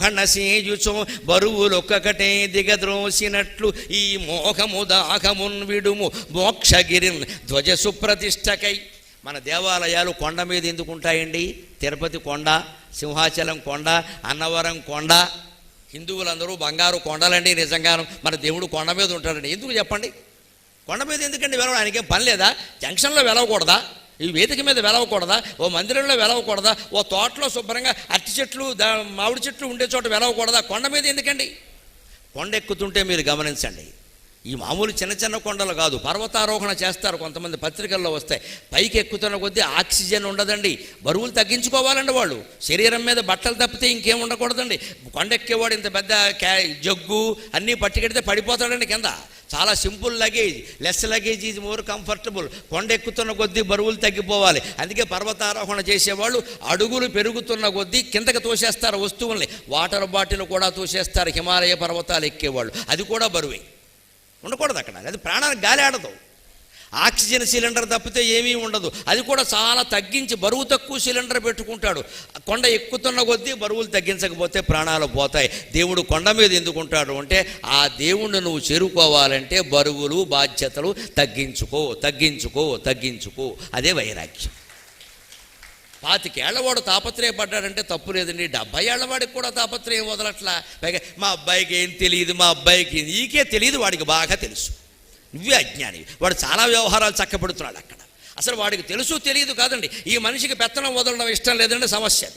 మోహన సేయుచో బరువులొక్కటే దిగద్రోసినట్లు ఈ మోహము దాహమున్ విడుము. మోక్షగిరిన్ ధ్వజ సుప్రతిష్టకై మన దేవాలయాలు కొండ మీద ఎందుకు ఉంటాయండి తిరుపతి కొండ సింహాచలం కొండ అన్నవరం కొండ. హిందువులందరూ బంగారు కొండలండి నిజంగాను. మన దేవుడు కొండ మీద ఉంటాడండి. ఎందుకు చెప్పండి? కొండ మీద ఎందుకండి వెళ్ళడానికి? ఆయనకేం పని లేదా? జంక్షన్లో వెళ్ళకూడదా? ఈ వేదిక మీద వెలవకూడదా? ఓ మందిరంలో వెలవకూడదా? ఓ తోటలో శుభ్రంగా అరటి చెట్లు మామిడి చెట్లు ఉండే చోట వెలవకూడదా? కొండ మీద ఎందుకండి? కొండ ఎక్కుతుంటే మీరు గమనించండి. ఈ మామూలు చిన్న చిన్న కొండలు కాదు పర్వతారోహణ చేస్తారు కొంతమంది పత్రికల్లో వస్తాయి పైకి ఎక్కుతున్న కొద్దీ ఆక్సిజన్ ఉండదండి. బరువులు తగ్గించుకోవాలండి వాళ్ళు. శరీరం మీద బట్టలు తప్పితే ఇంకేం ఉండకూడదండి. కొండ ఎక్కేవాడు ఇంత పెద్ద క్యా జగ్గు అన్నీ పట్టుకెడితే పడిపోతాడండి కింద. చాలా simple luggage less luggage is more comfortable. కొండ ఎక్కుతున్న కొద్దీ బరువులు తగ్గిపోవాలి. అందుకే పర్వతారోహణ చేసేవాళ్ళు అడుగులు పెరుగుతున్న కొద్దీ కిందకి తోసేస్తారు వస్తువుల్ని. వాటర్ బాటిల్ కూడా తోసేస్తారు. హిమాలయ పర్వతాలు ఎక్కేవాళ్ళు. అది కూడా బరువే. ఉండకూడదు అక్కడ. అది ప్రాణానికి గాలి ఆడదు ఆక్సిజన్ సిలిండర్ తప్పితే ఏమీ ఉండదు. అది కూడా చాలా తగ్గించి బరువు తక్కువ సిలిండర్ పెట్టుకుంటాడు. కొండ ఎక్కుతున్న కొద్దీ బరువులు తగ్గించకపోతే ప్రాణాలు పోతాయి. దేవుడు కొండ మీద ఎందుకుంటాడు అంటే ఆ దేవుణ్ణి నువ్వు చేరుకోవాలంటే బరువులు బాధ్యతలు తగ్గించుకో తగ్గించుకో తగ్గించుకో. అదే వైరాగ్యం. పాతికేళ్ళవాడు తాపత్రయపడ్డాడంటే తప్పు లేదండి. డెబ్బై ఏళ్ళవాడికి కూడా తాపత్రయం వదలట్లా. పైగా మా అబ్బాయికి ఏం తెలియదు మా అబ్బాయికి నీకే తెలియదు వాడికి బాగా తెలుసు. నువ్వే అజ్ఞాని. వాడు చాలా వ్యవహారాలు చక్కబెడుతున్నాడు అక్కడ. అసలు వాడికి తెలుసు తెలియదు కాదండి. ఈ మనిషికి పెత్తనం వదలడం ఇష్టం లేదండి సమస్య అది.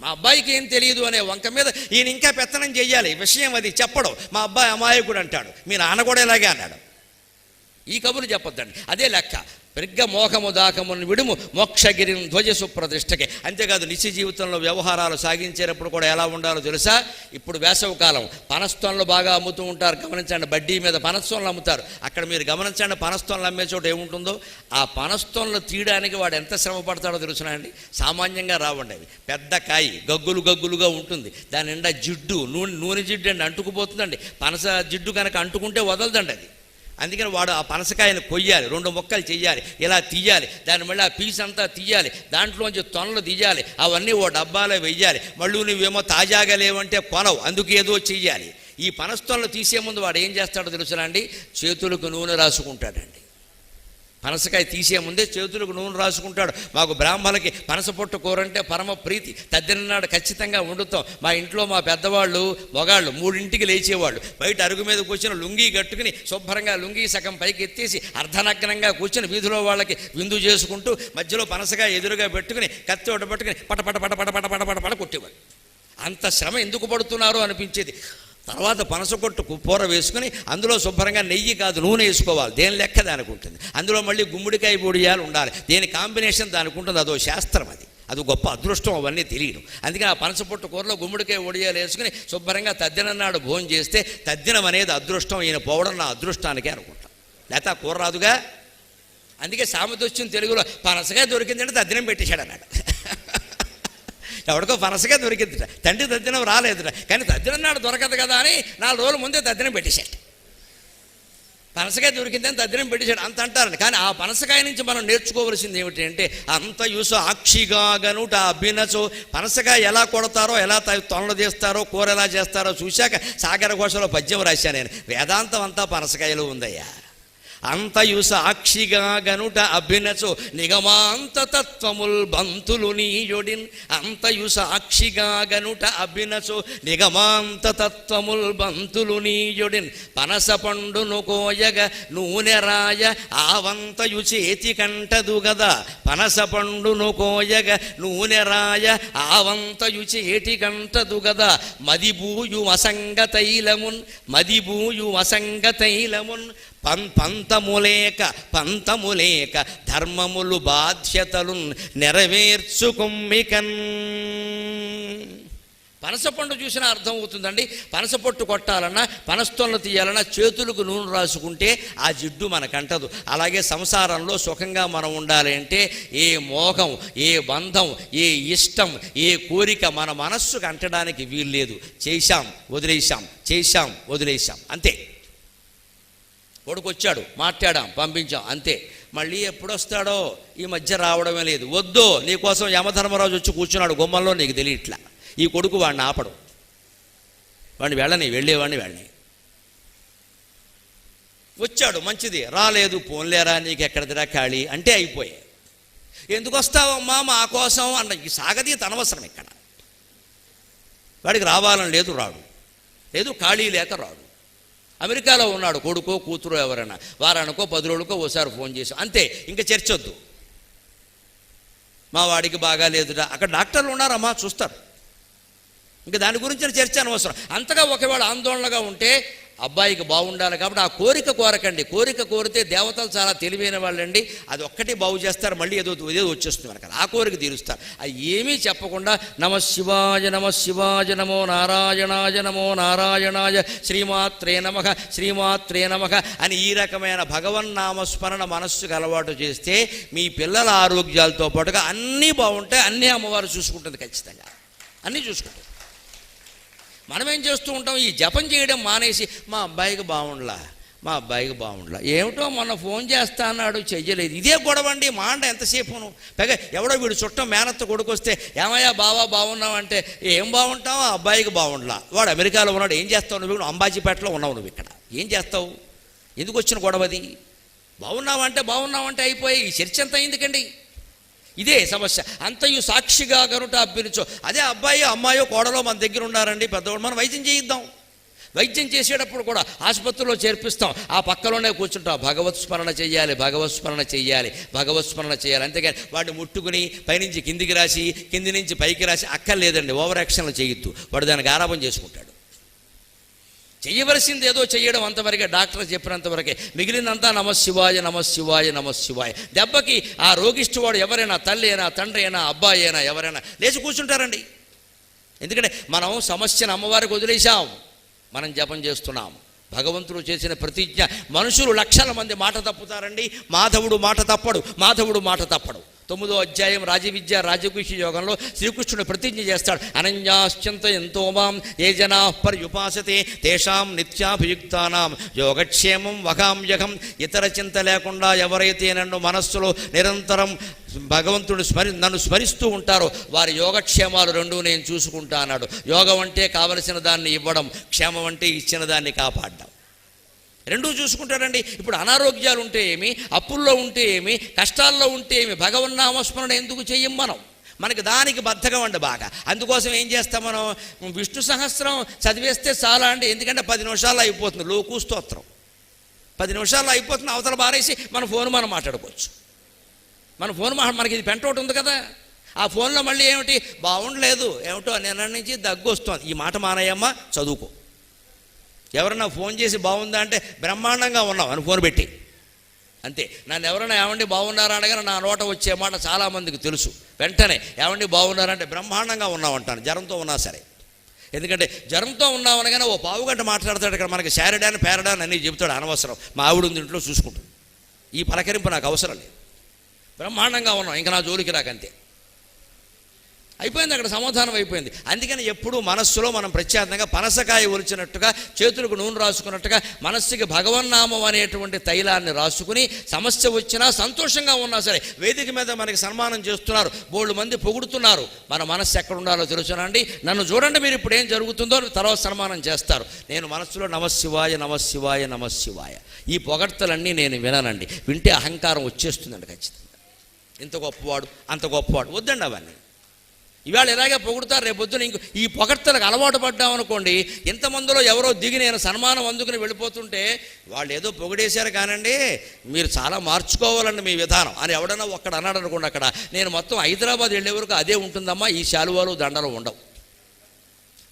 మా అబ్బాయికి ఏం తెలియదు అనే వంక మీద ఈయన ఇంకా పెత్తనం చేయాలి విషయం అది. చెప్పడం. మా అబ్బాయి అమాయకుడు అంటాడు. మీ నాన్న కూడా ఇలాగే అన్నాడు. ఈ కబురు చెప్పొద్దండి. అదే లెక్క. మోహము దాకమును విడుము మోక్షగిరిని ధ్వజ సుప్రతిష్టకి అంతేకాదు నిత్య జీవితంలో వ్యవహారాలు సాగించేటప్పుడు కూడా ఎలా ఉండాలో తెలుసా? ఇప్పుడు వేసవకాలం పనస్తోన్లు బాగా అమ్ముతూ ఉంటారు గమనించండి. బడ్డీ మీద పనస్తోన్లు అమ్ముతారు. అక్కడ మీరు గమనించండి పనస్తోన్లు అమ్మే చోట ఏముంటుందో? ఆ పనస్తోన్లు తీయడానికి వాడు ఎంత శ్రమ పడతాడో తెలుసునా అండి? సామాన్యంగా రావండి అవి. పెద్ద కాయి గగ్గులు గగ్గులుగా ఉంటుంది. దాని నిండా జిడ్డు నూనె నూనె జిడ్డు అండి అంటుకుపోతుందండి. పనస జిడ్డు కనుక అంటుకుంటే వదలదండి అది. అందుకని వాడు ఆ పనసకాయను కొయ్యాలి రెండు ముక్కలు చెయ్యాలి ఇలా తీయాలి దాన్ని మళ్ళీ ఆ పీస్ అంతా తీయాలి దాంట్లోంచి తొనలు తీయాలి అవన్నీ ఓ డబ్బాలో వెయ్యాలి మళ్ళీ నువ్వేమో తాజాగా లేవంటే కొనవు అందుకు ఏదో చెయ్యాలి. ఈ పనస్తొనలు తీసే ముందు వాడు ఏం చేస్తాడో తెలుసునండి చేతులకు నూనె రాసుకుంటాడండి. పనసకాయ తీసే ముందే చేతులకు నూనె రాసుకుంటాడు. మాకు బ్రాహ్మణులకి పనస పొట్టు కూర అంటే పరమ ప్రీతి. తద్దినాడు ఖచ్చితంగా వండుతాం. మా ఇంట్లో మా పెద్దవాళ్ళు మొగాళ్ళు మూడింటికి లేచేవాళ్ళు. బయట అరుగు మీద కూర్చొని లుంగీ కట్టుకుని శుభ్రంగా లుంగీ సగం పైకి ఎత్తేసి అర్ధనగ్నంగా కూర్చొని వీధిలో వాళ్ళకి విందు చేసుకుంటూ మధ్యలో పనసకాయ ఎదురుగా పెట్టుకుని కత్తి ఒకటి పట్టుకుని పట పట పట పట పట పట పట పట కొట్టేవాళ్ళు అంత శ్రమ ఎందుకు పడుతున్నారు అనిపించేది. తర్వాత పనసకొట్టు కూర వేసుకుని అందులో శుభ్రంగా నెయ్యి కాదు నూనె వేసుకోవాలి. దేని లెక్క దానికి ఉంటుంది? అందులో మళ్ళీ గుమ్మడికాయ పొడియాలు ఉండాలి. దేని కాంబినేషన్ దానికి ఉంటుంది? అదో శాస్త్రం అది. అది గొప్ప అదృష్టం అవన్నీ తెలియదు. అందుకని ఆ పనసపొట్టు కూరలో గుమ్మడికాయ ఒడియాలు వేసుకుని శుభ్రంగా తద్దినన్నాడు భోజనం చేస్తే తద్దినం అనేది అదృష్టం. ఈయన పోవడం నా అదృష్టానికే అనుకుంటాం. లేకపోతే ఆ కూర రాదుగా? అందుకే సామెత వచ్చిన తెలుగులో పనసగా దొరికిందంటే తద్దినం పెట్టేశాడు అన్నాడు. ఎవడికో పనసగా దొరికిందిట. తండ్రి తద్దినం రాలేదుట. కానీ తద్దినం నాడు దొరకదు కదా అని నాలుగు రోజుల ముందే తద్దినం పెట్టేశాడు. పనసకాయ దొరికిందని తద్దినం పెట్టేశాడు. అంత అంటారండి. కానీ ఆ పనసకాయ నుంచి మనం నేర్చుకోవలసింది ఏమిటి అంటే అంత యూస ఆక్షిగాగనుట అభినచో. పనసకాయ ఎలా కొడతారో ఎలా తొనలు తీస్తారో కూర ఎలా చేస్తారో చూశాక సాగర ఘోషలో పద్యం రాశాను నేను. వేదాంతం అంతా పనసకాయలో ఉందయ్యా. అంతయు సాక్షిగా గనుట అభినచో నిగమాంత తత్వముల్ బంతులు నీయుడిన్. అంతయు సాక్షిగా గనుట అభినచో నిగమాంత తత్వముల్ బంతులు నీయుడిన్. పనస పండును కోయగ నూనె రాయ ఆవంతయు చేతి కంటదు గదా. పనస పండును కోయగ నూనె రాయ ఆవంతయు చేటి కంటదు గదా. మదిబూయు అసంగ తైలమున్ మదిబూయు అసంగ తైలమున్. పం పంతములేక పంతములేక ధర్మములు బాధ్యతలు నెరవేర్చుకుమ్మికన్. పనసపండు చూసినా అర్థం అవుతుందండి పనసపొట్టు కొట్టాలన్నా పనస్తోళ్ళు తీయాలన్నా చేతులకు నూనె రాసుకుంటే ఆ జిడ్డు మనకంటదు. అలాగే సంసారంలో సుఖంగా మనం ఉండాలి అంటే ఏ మోహం ఏ బంధం ఏ ఇష్టం ఏ కోరిక మన మనస్సుకు అంటడానికి వీల్లేదు. చేశాం వదిలేశాం చేశాం వదిలేశాం. అంతే. కొడుకు వచ్చాడు మాట్లాడాం పంపించాం అంతే. మళ్ళీ ఎప్పుడొస్తాడో ఈ మధ్య రావడమే లేదు. వద్దు నీకోసం యమధర్మరాజు వచ్చి కూర్చున్నాడు గుమ్మంలో నీకు తెలియట్లా. ఈ కొడుకు వాడిని ఆపడు. వాడిని వెళ్ళని వెళ్ళేవాడిని వెళ్ళని. వచ్చాడు మంచిది. రాలేదు పోన్లేరా నీకు ఎక్కడిదిరా ఖాళీ? అంటే అయిపోయాయి ఎందుకు వస్తావమ్మా మా కోసం అన్న ఈ సాగదీత అనవసరం ఇక్కడ. వాడికి రావాలని లేదు రాడు. లేదు ఖాళీ లేక రాడు. అమెరికాలో ఉన్నాడు కొడుకో కూతురు ఎవరైనా. వారానికో పది రోజులకో ఓసారి ఫోన్ చేసి అంతే ఇంకా చర్చొద్దు మా వాడికి బాగా లేదురా. అక్కడ డాక్టర్లు ఉన్నారమ్మా చూస్తారు. ఇంకా దాని గురించిన చర్చ అనవసరం. అంతగా ఒకవేళ ఆందోళనగా ఉంటే అబ్బాయికి బాగుండాలి కాబట్టి ఆ కోరిక కోరకండి. కోరిక కోరితే దేవతలు చాలా తెలివైన వాళ్ళండి. అది ఒక్కటి బాగు చేస్తారు మళ్ళీ ఏదో ఏదో వచ్చేస్తుంది మనకు ఆ కోరిక తీరుస్తారు. అది ఏమీ చెప్పకుండా నమ శివాయ నమ శివాయ నమో నారాయణాయ నమో నారాయణాయ శ్రీమాత్రే నమ శ్రీమాత్రే నమ అని ఈ రకమైన భగవన్నామస్మరణ మనస్సుకు అలవాటు చేస్తే మీ పిల్లల ఆరోగ్యాలతో పాటుగా అన్నీ బాగుంటాయి. అన్నీ అమ్మవారు చూసుకుంటుంది ఖచ్చితంగా. అన్నీ చూసుకుంటుంది. మనం ఏం చేస్తూ ఉంటాం? ఈ జపం చేయడం మానేసి మా అబ్బాయికి బాగుండలా మా అబ్బాయికి బాగుండలా ఏమిటో మొన్న ఫోన్ చేస్తా అన్నాడు చెయ్యలేదు. ఇదే గొడవ అండి మాండ ఎంతసేపును. పైగా ఎవడో వీడు చుట్టం మేనత్త కొడుకు వస్తే ఏమయ్యా బావా బాగున్నావంటే ఏం బాగుంటావు ఆ అబ్బాయికి బాగుండలా వాడు అమెరికాలో ఉన్నాడు ఏం చేస్తావు నువ్వు? నువ్వు అంబాజీపేటలో ఉన్నావు నువ్వు ఇక్కడ. ఏం చేస్తావు? ఎందుకు వచ్చిన గొడవది? బాగున్నావంటే బాగున్నావంటే అయిపోయి ఈ చర్చ ఎంత అయిందికండి ఇదే సమస్య. అంతయు సాక్షిగా గనుట అభ్యరించు అదే అబ్బాయి అమ్మాయో కోడలో మన దగ్గర ఉన్నారండి పెద్దవాడు మనం వైద్యం చేయిద్దాం. వైద్యం చేసేటప్పుడు కూడా ఆసుపత్రిలో చేర్పిస్తాం. ఆ పక్కలోనే కూర్చుంటాం. భగవత్ స్మరణ చెయ్యాలి భగవత్ స్మరణ చెయ్యాలి భగవత్ స్మరణ చేయాలి. అంతేగాని వాడిని ముట్టుకుని పైనుంచి కిందికి రాసి కింది నుంచి పైకి రాసి అక్కర్లేదండి. ఓవర్ యాక్షన్లు చేయొద్దు. వాడు దానికి ఆరాపం చేసుకుంటాడు. చేయవలసింది ఏదో చేయడం అంతవరకే డాక్టర్ చెప్పినంతవరకే. మిగిలినంతా నమశివాయ నమశివాయ నమశివాయ దెబ్బకి ఆ రోగిష్టివాడు ఎవరైనా తల్లి అయినా తండ్రి అయినా అబ్బాయి అయినా ఎవరైనా లేచి కూర్చుంటారండి. ఎందుకంటే మనం సమస్యను అమ్మవారికి వదిలేశాం. మనం జపం చేస్తున్నాం. భగవంతుడు చేసిన ప్రతిజ్ఞ. మనుషులు లక్షల మంది మాట తప్పుతారండి. మాధవుడు మాట తప్పడు. మాధవుడు మాట తప్పడు. తొమ్మిదో అధ్యాయం రాజవిద్య రాజకృషి యోగంలో శ్రీకృష్ణుడు ప్రతిజ్ఞ చేస్తాడు. అనన్యాశ్చంత ఎంతో మాం ఏ జనా పర్యుపాసతే తేషాం నిత్యాభియుక్తానాం. యోగక్షేమం వగామ్యగం ఇతర చింత లేకుండా ఎవరైతే నన్ను మనస్సులో నిరంతరం భగవంతుడు స్మరి నన్ను స్మరిస్తూ ఉంటారో వారి యోగక్షేమాలు రెండూ నేను చూసుకుంటా అన్నాడు. యోగం అంటే కావలసిన దాన్ని ఇవ్వడం క్షేమం అంటే ఇచ్చిన దాన్ని కాపాడడం. రెండూ చూసుకుంటాడండి ఇప్పుడు అనారోగ్యాలు ఉంటే ఏమి? అప్పుల్లో ఉంటే ఏమి? కష్టాల్లో ఉంటే ఏమి? భగవన్నామస్మరణ ఎందుకు చెయ్యం మనం? మనకి దానికి బద్ధకం అండి బాగా. అందుకోసం ఏం చేస్తాం మనం? విష్ణు సహస్రం చదివేస్తే చాలా అండి. ఎందుకంటే పది నిమిషాల్లో అయిపోతుంది. లోకు స్తోత్రం. పది నిమిషాల్లో అయిపోతుంది. అవతల బారేసి మన ఫోన్ మనం మాట్లాడుకోవచ్చు. మన ఫోన్ మా మనకి ఇది పెంట ఒకటి ఉంది కదా. ఆ ఫోన్లో మళ్ళీ ఏమిటి? బాగుండలేదు. ఏమిటో నిన్న నుంచి దగ్గు వస్తుంది ఈ మాట మానయమ్మ చదువుకో. ఎవరన్నా ఫోన్ చేసి బాగుందా అంటే బ్రహ్మాండంగా ఉన్నాం అని ఫోన్ పెట్టి. అంతే. నన్ను ఎవరైనా ఏమండి బాగున్నారా అనగా నా నోట వచ్చే మాట చాలామందికి తెలుసు. వెంటనే ఏమండి బాగున్నారంటే బ్రహ్మాండంగా ఉన్నామంటాను జ్వరంతో ఉన్నా సరే. ఎందుకంటే జ్వరంతో ఉన్నాం అనగానే ఓ పావుగంట మాట్లాడతాడు ఇక్కడ మనకి శారడాన్ పేరడాన్ అన్నీ చెబుతాడు అనవసరం. మా ఆవిడ ఉంది ఇంట్లో చూసుకుంటుంది. ఈ పలకరింపు నాకు అవసరం లేదు. బ్రహ్మాండంగా ఉన్నాం ఇంకా నా జోలికి రాకంతే. అయిపోయింది అక్కడ సమాధానం అయిపోయింది. అందుకని ఎప్పుడూ మనస్సులో మనం ప్రత్యేకంగా పనసకాయ ఒలిచినట్టుగా చేతులకు నూనె రాసుకున్నట్టుగా మనస్సుకి భగవన్నామం అనేటువంటి తైలాన్ని రాసుకుని సమస్య వచ్చినా సంతోషంగా ఉన్నా సరే వేదిక మీద మనకి సన్మానం చేస్తున్నారు బోళ్ళు మంది పొగుడుతున్నారు. మన మనస్సు ఎక్కడ ఉండాలో తెలుసునండి నన్ను చూడండి మీరు ఇప్పుడు ఏం జరుగుతుందో తర్వాత సన్మానం చేస్తారు. నేను మనస్సులో నమశివాయ నమశివాయ నమశివాయ ఈ పొగడ్తలన్నీ నేను విననండి. వింటే అహంకారం వచ్చేస్తుందండి ఖచ్చితంగా. ఇంత గొప్పవాడు అంత గొప్పవాడు. వద్దండి అవన్నీ. ఇవాళ ఇలాగే పొగుడుతారు? రేపు పొద్దున ఇంకో ఈ పొగడ్తలకు అలవాటు పడ్డామనుకోండి ఇంతమందిలో ఎవరో దిగి నేను సన్మానం అందుకుని వెళ్ళిపోతుంటే వాళ్ళు ఏదో పొగిడేశారు కానండి మీరు చాలా మార్చుకోవాలండి మీ విధానం అని ఎవడన్నా ఒక్కడ అన్నాడు అనుకోండి అక్కడ. నేను మొత్తం హైదరాబాద్ వెళ్ళే వరకు అదే ఉంటుందమ్మా ఈ శాలువాలు దండలు ఉండవు.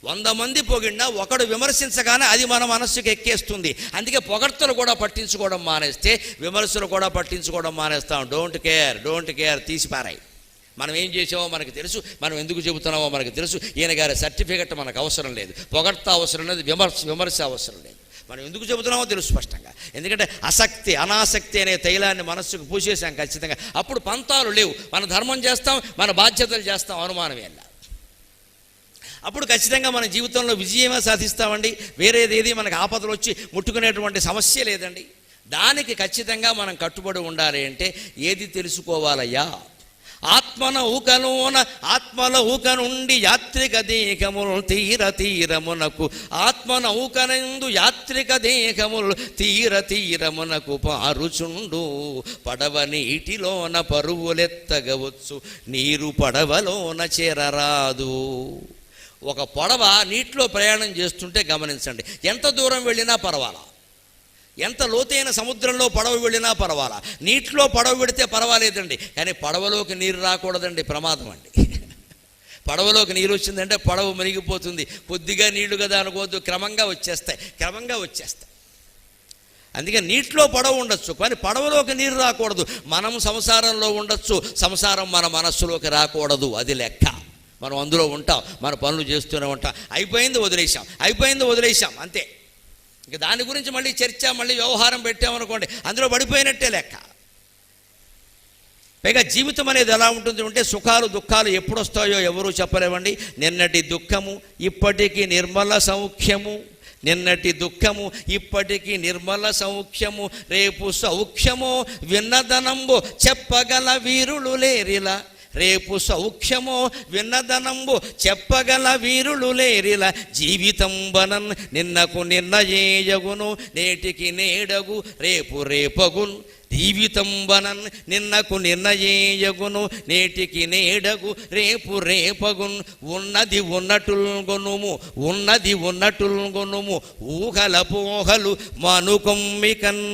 వంద మంది పొగిడినా ఒకడు విమర్శించగానే అది మన మనస్సుకి ఎక్కేస్తుంది. అందుకే పొగడ్తలు కూడా పట్టించుకోవడం మానేస్తే విమర్శలు కూడా పట్టించుకోవడం మానేస్తాం. డోంట్ కేర్ డోంట్ కేర్ తీసి పారాయి మనం ఏం చేసామో మనకు తెలుసు మనం ఎందుకు చెబుతున్నామో మనకు తెలుసు. ఈయన గారి సర్టిఫికెట్ మనకు అవసరం లేదు. పొగడ్త అవసరం లేదు విమర్శ విమర్శ అవసరం లేదు. మనం ఎందుకు చెబుతున్నామో తెలుసు స్పష్టంగా. ఎందుకంటే అసక్తి అనాసక్తి అనే తైలాన్ని మనస్సుకు పూసేసాం ఖచ్చితంగా. అప్పుడు పంతాలు లేవు. మన ధర్మం చేస్తాం మన బాధ్యతలు చేస్తాం అనుమానమే అప్పుడు ఖచ్చితంగా మన జీవితంలో విజయమే సాధిస్తామండి. వేరేది ఏది మనకు ఆపదలు వచ్చి ముట్టుకునేటువంటి సమస్య లేదండి. దానికి ఖచ్చితంగా మనం కట్టుబడి ఉండాలి అంటే ఏది తెలుసుకోవాలయ్యా? ఆత్మన ఊకలోన ఆత్మల ఊక నుండి యాత్రిక దేహములు తీర తీరమునకు ఆత్మన ఊకనందు యాత్రిక దేహములు తీర తీరమునకు పారుచుండు. పడవ నీటిలోన పరువులెత్తగవచ్చు నీరు పడవలోన చేరరాదు. ఒక పడవ నీటిలో ప్రయాణం చేస్తుంటే గమనించండి ఎంత దూరం వెళ్ళినా పర్వాలా? ఎంత లోతైన సముద్రంలో పడవ వెళ్ళినా పర్వాలా? నీటిలో పడవ పెడితే పర్వాలేదండి. కానీ పడవలోకి నీరు రాకూడదండి ప్రమాదం అండి. పడవలోకి నీరు వచ్చిందంటే పడవ మునిగిపోతుంది. కొద్దిగా నీళ్ళు కదా అనుకోవద్దు క్రమంగా వచ్చేస్తాయి క్రమంగా వచ్చేస్తాయి. అందుకే నీటిలో పడవ ఉండొచ్చు కానీ పడవలోకి నీరు రాకూడదు. మనం సంసారంలో ఉండొచ్చు సంసారం మన మనస్సులోకి రాకూడదు అది లెక్క. మనం అందులో ఉంటాం మన పనులు చేస్తూనే ఉంటాం. అయిపోయింది వదిలేసాం అయిపోయింది వదిలేసాం అంతే. ఇంక దాని గురించి మళ్ళీ చర్చ మళ్ళీ వ్యవహారం పెట్టామనుకోండి అందులో పడిపోయినట్టే లెక్క. పైగా జీవితం అనేది ఎలా ఉంటుంది అంటే సుఖాలు దుఃఖాలు ఎప్పుడు వస్తాయో ఎవరూ చెప్పలేవండి నిన్నటి దుఃఖము ఇప్పటికీ నిర్మల సౌఖ్యము. నిన్నటి దుఃఖము ఇప్పటికీ నిర్మల సౌఖ్యము. రేపు సౌఖ్యము విన్నదనంబు చెప్పగల వీరులు లేరిలా. రేపు సౌఖ్యమో విన్నదనంబు చెప్పగల వీరులు లేరిలా జీవితం నిన్నకు నిన్నయేయగును నేటికి నేడగు రేపు రేపగున్. జీవితం బనన్ నిన్నకు నిర్ణయేయగును నేటికి నేడగు రేపు రేపగున్. ఉన్నది ఉన్నటుల్గొనుము ఉన్నది ఉన్నటుల్గొనుము ఊహల పోహలు మనుకొమ్మికన్.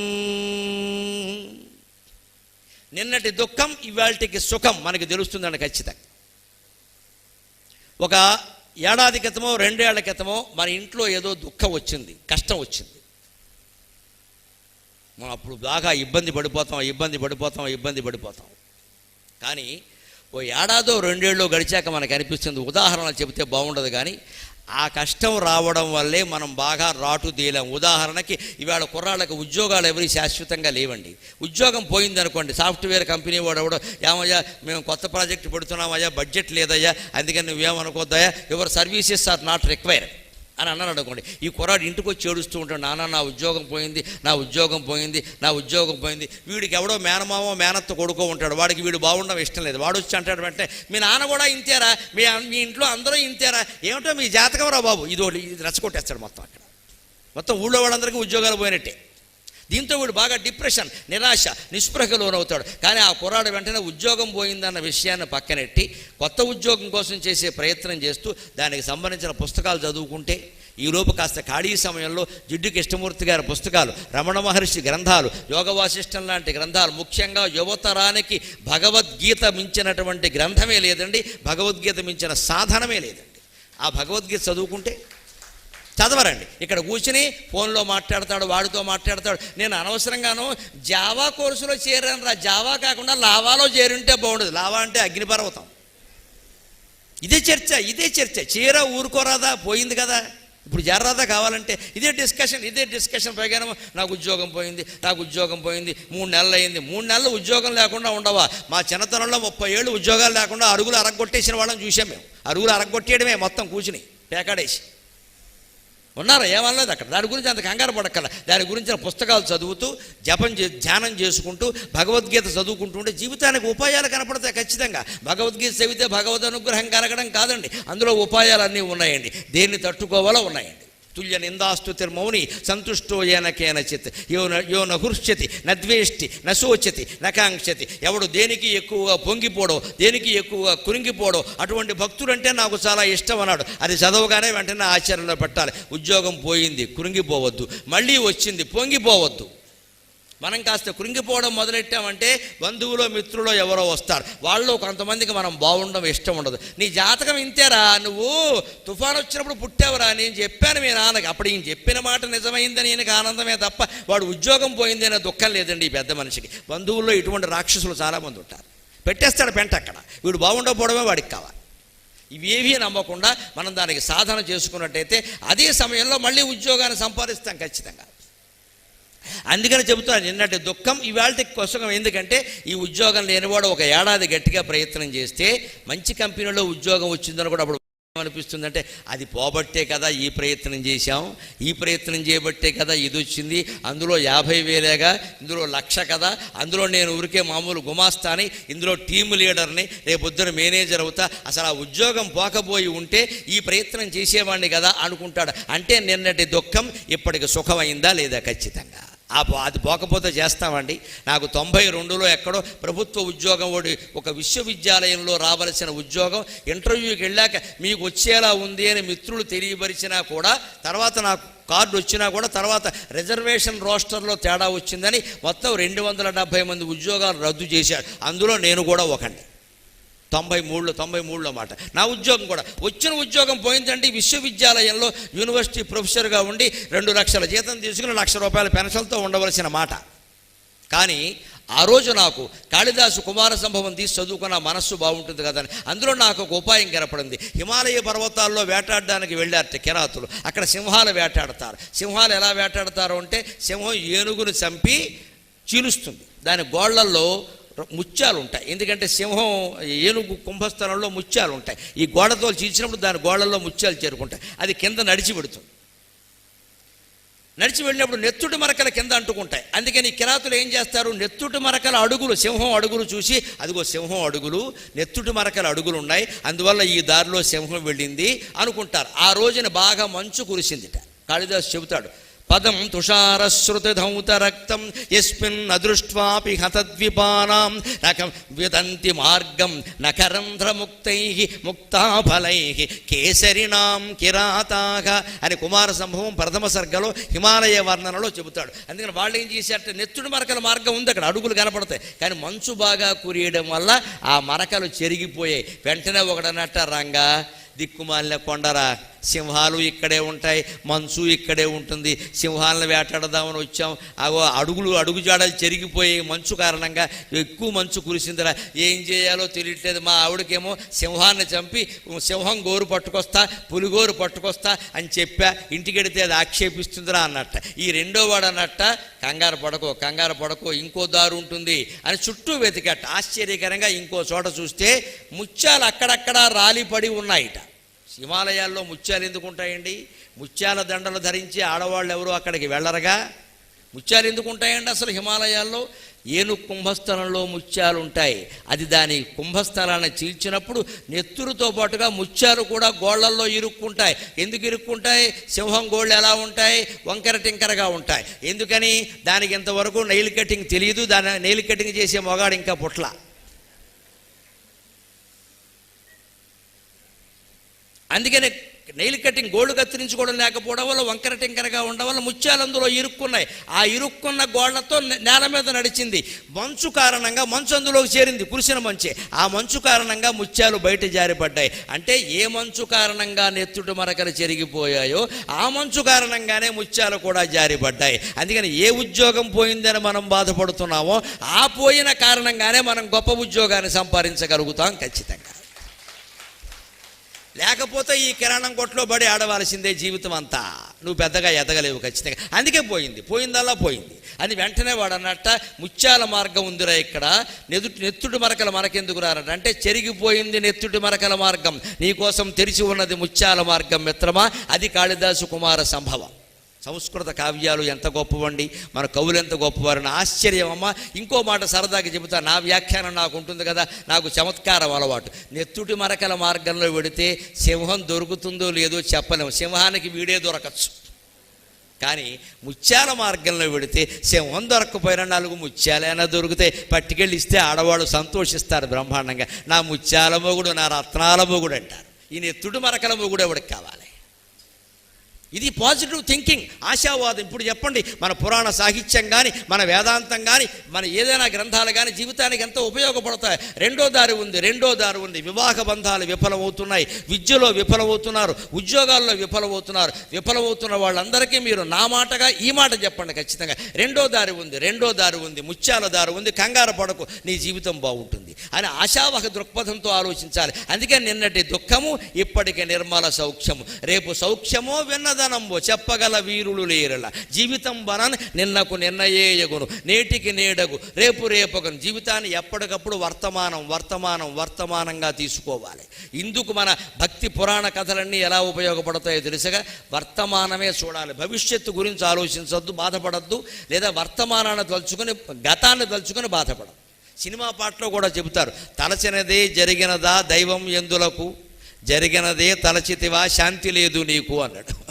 నిన్నటి దుఃఖం ఇవాళకి సుఖం మనకి తెలుస్తుందండి ఖచ్చితంగా. ఒక ఏడాది క్రితమో రెండేళ్ళ క్రితమో మన ఇంట్లో ఏదో దుఃఖం వచ్చింది కష్టం వచ్చింది. మనం అప్పుడు బాగా ఇబ్బంది పడిపోతాం ఇబ్బంది పడిపోతాం ఇబ్బంది పడిపోతాం. కానీ ఓ ఏడాదో రెండేళ్ళు గడిచాక మనకు అనిపిస్తుంది ఉదాహరణలు చెబితే బాగుండదు కానీ ఆ కష్టం రావడం వల్లే మనం బాగా రాటు తీయలేం. ఉదాహరణకి ఇవాళ కుర్రాళ్ళకి ఉద్యోగాలు ఎవరి శాశ్వతంగా లేవండి. ఉద్యోగం పోయిందనుకోండి సాఫ్ట్వేర్ కంపెనీ వాడు ఎవడో ఏమయ్యా మేము కొత్త ప్రాజెక్ట్ పెడుతున్నామయ్యా బడ్జెట్ లేదయ్యా అందుకని నువ్వేమనుకోద్దయ్యా your services are not required. అని అన్నాడు అనుకోండి. ఈ కుర్రాడు ఇంటికి వచ్చి ఏడుస్తూ ఉంటాడు నాన్న నా ఉద్యోగం పోయింది నా ఉద్యోగం పోయింది నా ఉద్యోగం పోయింది. వీడికి ఎవడో మేనమామో మేనత్త కొడుకో ఉంటాడు. వాడికి వీడు బాగుండడం ఇష్టం లేదు. వాడు వచ్చి అంటాడు అంటే మీ నాన్న కూడా ఇంతేరా? మీ మీ ఇంట్లో అందరూ ఇంతేరా? ఏమిటో మీ జాతకం రా బాబు. ఇది ఒకటి ఇది రెచ్చగొట్టేస్తాడు మొత్తం అక్కడ. మొత్తం ఊళ్ళో వాళ్ళందరికీ ఉద్యోగాలు పోయినట్టే. దీంతో వీడు బాగా డిప్రెషన్ నిరాశ నిస్పృహకు లోనవుతాడు కానీ ఆ కుర్రాడు వెంటనే ఉద్యోగం పోయిందన్న విషయాన్ని పక్కనెట్టి కొత్త ఉద్యోగం కోసం చేసే ప్రయత్నం చేస్తూ దానికి సంబంధించిన పుస్తకాలు చదువుకుంటే ఈలోపు కాస్త ఖాళీ సమయంలో జిడ్డు కృష్ణమూర్తి గారి పుస్తకాలు రమణ మహర్షి గ్రంథాలు యోగ వాసిష్టం లాంటి గ్రంథాలు ముఖ్యంగా యువతరానికి భగవద్గీత మించినటువంటి గ్రంథమే లేదండి భగవద్గీత మించిన సాధనమే లేదండి. ఆ భగవద్గీత చదువుకుంటే చదవరండి. ఇక్కడ కూర్చుని ఫోన్లో మాట్లాడతాడు వాడితో మాట్లాడతాడు. నేను అనవసరంగాను జావా కోర్సులో చేరాను రా. జావా కాకుండా లావాలో చేరుంటే బాగుండదు. లావా అంటే అగ్నిపర్వతం. ఇదే చర్చ ఇదే చర్చ. చీర ఊరుకోరాదా? పోయింది కదా. ఇప్పుడు జర్రాదా కావాలంటే ఇదే డిస్కషన్ ఇదే డిస్కషన్ ప్రకారం నాకు ఉద్యోగం పోయింది నాకు ఉద్యోగం పోయింది మూడు నెలలు అయింది. మూడు నెలలు ఉద్యోగం లేకుండా ఉండవా? మా చిన్నతనంలో ముప్పై ఏళ్ళు ఉద్యోగాలు లేకుండా అరుగులు అరగొట్టేసిన వాళ్ళని చూసాం మేము. అరుగులు అరగొట్టేయడమే మొత్తం కూర్చుని పేకాడేసి. ఉన్నారు? ఏమనలేదు అక్కడ. దాని గురించి అంత కంగారు పడక్కల దాని గురించిన పుస్తకాలు చదువుతూ జపం చే ధ్యానం చేసుకుంటూ భగవద్గీత చదువుకుంటూ ఉంటే జీవితానికి ఉపాయాలు కనపడతాయి ఖచ్చితంగా. భగవద్గీత చదివితే భగవద్ అనుగ్రహం కలగడం కాదండి. అందులో ఉపాయాలు అన్నీ ఉన్నాయండి. దేన్ని తట్టుకోవాలో ఉన్నాయండి. తుల్య మౌని సంతుష్టో ఏన కేనచిత్. యో న యో నహృష్యతి నద్వేష్టి నశోచతి నకాంక్షతి ఎవడు దేనికి ఎక్కువగా పొంగిపోడో దేనికి ఎక్కువగా కురింగిపోడో అటువంటి భక్తుడంటే నాకు చాలా ఇష్టం అన్నాడు. అది చదవగానే వెంటనే ఆచరణలో పెట్టాలి. ఉద్యోగం పోయింది కురింగిపోవద్దు. మళ్ళీ వచ్చింది పొంగిపోవద్దు. మనం కాస్త కృంగిపోవడం మొదలెట్టామంటే బంధువులో మిత్రులో ఎవరో వస్తారు. వాళ్ళు కొంతమందికి మనం బాగుండడం ఇష్టం ఉండదు. నీ జాతకం ఇంతేరా నువ్వు తుఫాన్ వచ్చినప్పుడు పుట్టావురా నేను చెప్పాను మీ నాన్నకి. అప్పుడు ఈయన చెప్పిన మాట నిజమైందని ఈయనకి ఆనందమే తప్ప వాడు ఉద్యోగం పోయింది అనే దుఃఖం లేదండి ఈ పెద్ద మనిషికి. బంధువుల్లో ఇటువంటి రాక్షసులు చాలామంది ఉంటారు. పెట్టేస్తాడు పెంట అక్కడ. వీడు బాగుండకపోవడమే వాడికి కావాలి. ఇవేవీ నమ్మకుండా మనం దానికి సాధన చేసుకున్నట్టయితే అదే సమయంలో మళ్ళీ ఉద్యోగాన్ని సంపాదిస్తాం ఖచ్చితంగా. అందుకని చెబుతున్నాను నిన్నటి దుఃఖం ఇవాళ కోసం ఎందుకంటే ఈ ఉద్యోగం లేనివాడు ఒక ఏడాది గట్టిగా ప్రయత్నం చేస్తే మంచి కంపెనీలో ఉద్యోగం వచ్చిందని కూడా అప్పుడు అనిపిస్తుందంటే అది పోబట్టే కదా ఈ ప్రయత్నం చేశాం ఈ ప్రయత్నం చేయబట్టే కదా ఇది వచ్చింది అందులో యాభై వేలేగా ఇందులో లక్ష కదా అందులో నేను ఊరికే మామూలు గుమాస్తాని ఇందులో టీమ్ లీడర్ని రేపొద్దున మేనేజర్ అవుతా అసలు ఆ ఉద్యోగం పోకపోయి ఉంటే ఈ ప్రయత్నం చేసేవాడిని కదా అనుకుంటాడు. అంటే నిన్నటి దుఃఖం ఇప్పటికి సుఖమైందా లేదా ఖచ్చితంగా? ఆ అది పోకపోతే చేస్తామండి. నాకు తొంభై రెండులో ఎక్కడో ప్రభుత్వ ఉద్యోగం ఒకటి ఒక విశ్వవిద్యాలయంలో రావలసిన ఉద్యోగం. ఇంటర్వ్యూకి వెళ్ళాక మీకు వచ్చేలా ఉంది అని మిత్రులు తెలియపరిచినా కూడా తర్వాత నాకు కార్డు వచ్చినా కూడా తర్వాత రిజర్వేషన్ రోస్టర్లో తేడా వచ్చిందని మొత్తం రెండు వందల డెబ్భై మంది ఉద్యోగాలు రద్దు చేశారు. అందులో నేను కూడా ఒకండి తొంభై మూడులో తొంభై మూడులో మాట. నా ఉద్యోగం కూడా. వచ్చిన ఉద్యోగం పోయిందంటే విశ్వవిద్యాలయంలో యూనివర్సిటీ ప్రొఫెసర్గా ఉండి రెండు లక్షల జీతం తీసుకుని లక్ష రూపాయల పెన్షన్తో ఉండవలసిన మాట. కానీ ఆ రోజు నాకు కాళిదాసు కుమార సంభవం తీసి చదువుకున్న మనస్సు బాగుంటుంది కదని అందులో నాకు ఒక ఉపాయం కనపడింది. హిమాలయ పర్వతాల్లో వేటాడడానికి వెళ్ళారట కిరాతులు. అక్కడ సింహాలు వేటాడతారు. సింహాలు ఎలా వేటాడతారు అంటే సింహం ఏనుగును చంపి చీలుస్తుంది. దాని గోళ్ళల్లో ముత్యాలు ఉంటాయి ఎందుకంటే సింహం ఏనుగు కుంభస్థలంలో ముత్యాలు ఉంటాయి ఈ గోడతో చీల్చినప్పుడు దాని గోడల్లో ముత్యాలు చేరుకుంటాయి. అది కింద నడిచి పెడుతుంది. నడిచి వెళ్ళినప్పుడు నెత్తుటి మరకల కింద అంటుకుంటాయి. అందుకని కిరాతులు ఏం చేస్తారు? నెత్తుటి మరకల అడుగులు సింహం అడుగులు చూసి అదిగో సింహం అడుగులు నెత్తుటి మరకల అడుగులు ఉన్నాయి అందువల్ల ఈ దారిలో సింహం వెళ్ళింది అనుకుంటారు. ఆ రోజున బాగా మంచు కురిసిందిట. కాళిదాసు చెబుతాడు పదం తుషారశ్రుతధౌత రక్తం ఎస్మిన్ అదృష్ట్వాపి హతద్విపానాం నకం విదంతి మార్గం నకరంధ్రముక్తై ముక్తాఫలై కేసరినాం కిరాతాగ అని కుమార సంభవం ప్రథమ సర్గలో హిమాలయ వర్ణనలో చెబుతాడు. అందుకని వాళ్ళు ఏం చేశారంటే నెత్తుడు మరకల మార్గం ఉంది అక్కడ అడుగులు కనపడతాయి. కానీ మంచు బాగా కురియడం వల్ల ఆ మరకలు చెరిగిపోయాయి. వెంటనే ఒకడనట్ట రంగా దిక్కుమాలిన కొండరా సింహాలు ఇక్కడే ఉంటాయి మంచు ఇక్కడే ఉంటుంది. సింహాలను వేటాడదామని వచ్చాం. అగో అడుగులు అడుగు జాడలు చెరిగిపోయి మంచు కారణంగా ఎక్కువ మంచు కురిసిందిరా. ఏం చేయాలో తెలియట్లేదు. మా ఆవిడకేమో సింహాన్ని చంపి సింహం గోరు పట్టుకొస్తా పులిగోరు పట్టుకొస్తా అని చెప్పా. ఇంటికెడితే అది ఆక్షేపిస్తుందిరా అన్నట్ట. ఈ రెండో వాడు అన్నట్ట కంగారు పడకో కంగారు పడకో ఇంకో దారు ఉంటుంది అని చుట్టూ వెతికట్ట ఆశ్చర్యకరంగా ఇంకో చోట చూస్తే ముత్యాలు అక్కడక్కడ రాలిపడి ఉన్నాయిట. హిమాలయాల్లో ముత్యాలు ఎందుకు ఉంటాయండి? ముత్యాల దండలు ధరించి ఆడవాళ్ళు ఎవరు అక్కడికి వెళ్ళరగా? ముత్యాలు ఎందుకు ఉంటాయండి అసలు హిమాలయాల్లో? ఏను కుంభస్థలంలో ముత్యాలు ఉంటాయి. అది దాని కుంభస్థలాన్ని చీల్చినప్పుడు నెత్తురుతో పాటుగా ముత్యాలు కూడా గోళ్ళల్లో ఇరుక్కుంటాయి. ఎందుకు ఇరుక్కుంటాయి? సింహం గోళ్ళు ఎలా ఉంటాయి? వంకర టింకరగా ఉంటాయి. ఎందుకని? దానికి ఇంతవరకు నెయిల్ కటింగ్ తెలియదు. దాని నెయిల్ కటింగ్ చేసే మొగాడు ఇంకా పుట్ల. అందుకనే నెయిల్ కటింగ్ గోల్డ్ కత్తిరించుకోవడం లేకపోవడం వల్ల వంకర టింకరగా ఉండడం వల్ల ముత్యాలు అందులో ఇరుక్కున్నాయి. ఆ ఇరుక్కున్న గోళ్ళతో నేల మీద నడిచింది. మంచు కారణంగా మంచు అందులోకి చేరింది కురిసిన మంచే. ఆ మంచు కారణంగా ముత్యాలు బయట జారిపడ్డాయి. అంటే ఏ మంచు కారణంగా నెత్తుడు మరకలు చెరిగిపోయాయో ఆ మంచు కారణంగానే ముత్యాలు కూడా జారిపడ్డాయి. అందుకని ఏ ఉద్యోగం పోయిందని మనం బాధపడుతున్నామో ఆ పోయిన కారణంగానే మనం గొప్ప ఉద్యోగాన్ని సంపాదించగలుగుతాం ఖచ్చితంగా. లేకపోతే ఈ కిరాణం కొట్లో పడి ఆడవలసిందే జీవితం అంతా. నువ్వు పెద్దగా ఎదగలేవు ఖచ్చితంగా. అందుకే పోయింది. పోయిందల్లా పోయింది. అని వెంటనే వాడు అన్నట్ట ముత్యాల మార్గం ఉందిరా ఇక్కడ. నెదు నెత్తుడి మరకల మరకెందుకు రారట అంటే చెరిగిపోయింది నెత్తుడి మరకల మార్గం. నీకోసం తెరిచి ఉన్నది ముత్యాల మార్గం మిత్రమా? అది కాళిదాసు కుమార సంభవం. సంస్కృత కావ్యాలు ఎంత గొప్పవండి మన కవులు ఎంత గొప్పవారని ఆశ్చర్యం ఇంకో మాట సరదాగా చెబుతా నా వ్యాఖ్యానం నాకు ఉంటుంది కదా నాకు చమత్కారం అలవాటు. నెత్తుటి మరకల మార్గంలో వెడితే సింహం దొరుకుతుందో లేదో చెప్పలేము సింహానికి వీడే దొరకచ్చు. కానీ ముత్యాల మార్గంలో వెడితే సింహం దొరకకపోయినా నాలుగు ముత్యాలైనా దొరికితే పట్టుకెళ్ళి ఇస్తే ఆడవాళ్ళు సంతోషిస్తారు బ్రహ్మాండంగా. నా ముత్యాల మొగుడు నా రత్నాల మొగుడు అంటారు. ఈ నెత్తుడు మరకల మొగుడు ఎవడికి కావాలి? ఇది పాజిటివ్ థింకింగ్ ఆశావాదం. ఇప్పుడు చెప్పండి మన పురాణ సాహిత్యం కానీ మన వేదాంతం కానీ మన ఏదైనా గ్రంథాలు కానీ జీవితానికి ఎంతో ఉపయోగపడతాయి. రెండో దారి ఉంది రెండో దారి ఉంది. వివాహ బంధాలు విఫలమవుతున్నాయి. విద్యలో విఫలమవుతున్నారు. ఉద్యోగాల్లో విఫలమవుతున్నారు. విఫలమవుతున్న వాళ్ళందరికీ మీరు నా మాటగా ఈ మాట చెప్పండి ఖచ్చితంగా. రెండో దారి ఉంది రెండో దారి ఉంది. ముత్యాల దారి ఉంది. కంగారు పడకు. నీ జీవితం బాగుంటుంది. అని ఆశావహ దృక్పథంతో ఆలోచించాలి. అందుకే నిన్నటి దుఃఖము ఇప్పటికే నిర్మల సౌఖ్యము. రేపు సౌఖ్యమో విన్నదనంబో చెప్పగల వీరులు లేరల. జీవితం బనన్ నిన్నకు నిర్ణయేయగును. నేటికి నేడగు. రేపు రేపగను. జీవితాన్ని ఎప్పటికప్పుడు వర్తమానం వర్తమానం వర్తమానంగా తీసుకోవాలి. ఇందుకు మన భక్తి పురాణ కథలన్నీ ఎలా ఉపయోగపడతాయో తెలుసుగా? వర్తమానమే చూడాలి. భవిష్యత్తు గురించి ఆలోచించొద్దు బాధపడద్దు. లేదా వర్తమానాన్ని తలుచుకొని గతాన్ని తలుచుకొని బాధపడదు సినిమా పాటలో కూడా చెబుతారు తలచినదే జరిగినదా దైవం ఎందులకు? జరిగినదే తలచితివా శాంతి లేదు నీకు అన్నాడు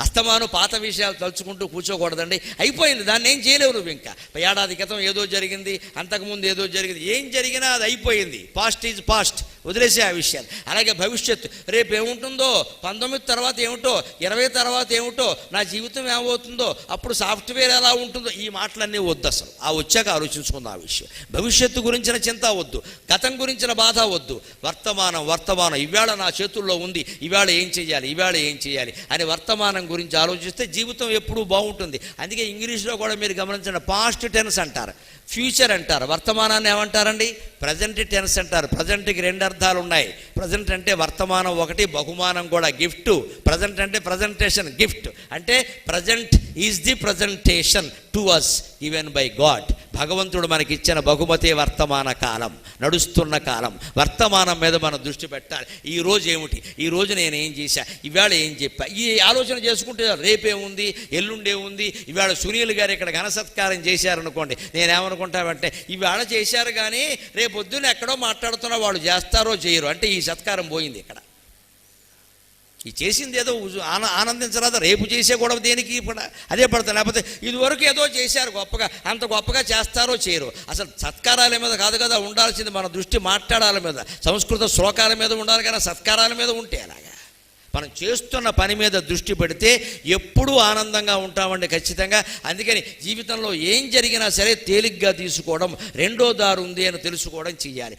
అస్తమాను పాత విషయాలు తలుచుకుంటూ కూర్చోకూడదండి. అయిపోయింది దాన్ని ఏం చేయలేవు నువ్వు ఇంకా. ఏడాది క్రితం ఏదో జరిగింది అంతకుముందు ఏదో జరిగింది. ఏం జరిగినా అది అయిపోయింది. పాస్ట్ ఈజ్ పాస్ట్ వదిలేసే ఆ విషయాలు. అలాగే భవిష్యత్తు రేపు ఏముంటుందో పంతొమ్మిది తర్వాత ఏమిటో ఇరవై తర్వాత ఏమిటో నా జీవితం ఏమవుతుందో అప్పుడు సాఫ్ట్వేర్ ఎలా ఉంటుందో ఈ మాటలన్నీ వద్దు అసలు. ఆ వచ్చాక ఆలోచించుకుందాం ఆ విషయం. భవిష్యత్తు గురించిన చింత వద్దు. గతం గురించిన బాధ వద్దు. వర్తమానం వర్తమానం. ఇవాళ నా చేతుల్లో ఉంది. ఇవాళ ఏం చేయాలి ఇవాళ ఏం చేయాలి అని వర్తమానం గురించి ఆలోచిస్తే జీవితం ఎప్పుడూ బాగుంటుంది. అందుకే ఇంగ్లీష్లో కూడా మీరు గమనించిన పాస్ట్ టెన్స్ అంటారు. ఫ్యూచర్ అంటారు. వర్తమానాన్ని ఏమంటారండి? ప్రజెంట్ టెన్స్ అంటారు. ప్రజెంట్కి రెండు అర్థాలు ఉన్నాయి. ప్రజెంట్ అంటే వర్తమానం ఒకటి బహుమానం కూడా గిఫ్ట్ ప్రజెంట్ అంటే ప్రజెంటేషన్ గిఫ్ట్ అంటే present is the presentation to us even by God భగవంతుడు మనకి ఇచ్చిన బహుమతి వర్తమాన కాలం నడుస్తున్న కాలం. వర్తమానం మీద మనం దృష్టి పెట్టాలి. ఈ రోజు ఏమిటి? ఈ రోజు నేను ఏం చేశా? ఇవాళ ఏం చెప్పా? ఈ ఆలోచన చేసుకుంటే రేపేముంది ఎల్లుండేముంది ఇవాళ సునీల్ గారు ఇక్కడ ఘన సత్కారం చేశారనుకోండి నేనేమనుకుంటామంటే ఇవాళ చేశారు కానీ రేపు ఎక్కడో మాట్లాడుతున్నా వాళ్ళు చేస్తారో చేయరు. అంటే ఈ సత్కారం పోయింది ఇక్కడ. ఈ చేసింది ఏదో ఆన ఆనందించరాదా. రేపు చేసే గొడవ దేనికి ఇప్పుడు అదే పడతాను లేకపోతే ఇదివరకు ఏదో చేశారు గొప్పగా. అంత గొప్పగా చేస్తారో చేయరు. అసలు సత్కారాల మీద కాదు కదా ఉండాల్సింది మన దృష్టి మాట్లాడాల మీద. సంస్కృత శ్లోకాల మీద ఉండాలి కానీ సత్కారాల మీద ఉంటే అలాగా మనం చేస్తున్న పని మీద దృష్టి పెడితే ఎప్పుడూ ఆనందంగా ఉంటామండి ఖచ్చితంగా. అందుకని జీవితంలో ఏం జరిగినా సరే తేలిగ్గా తీసుకోవడం రెండో దారు ఉంది అని తెలుసుకోవడం చెయ్యాలి.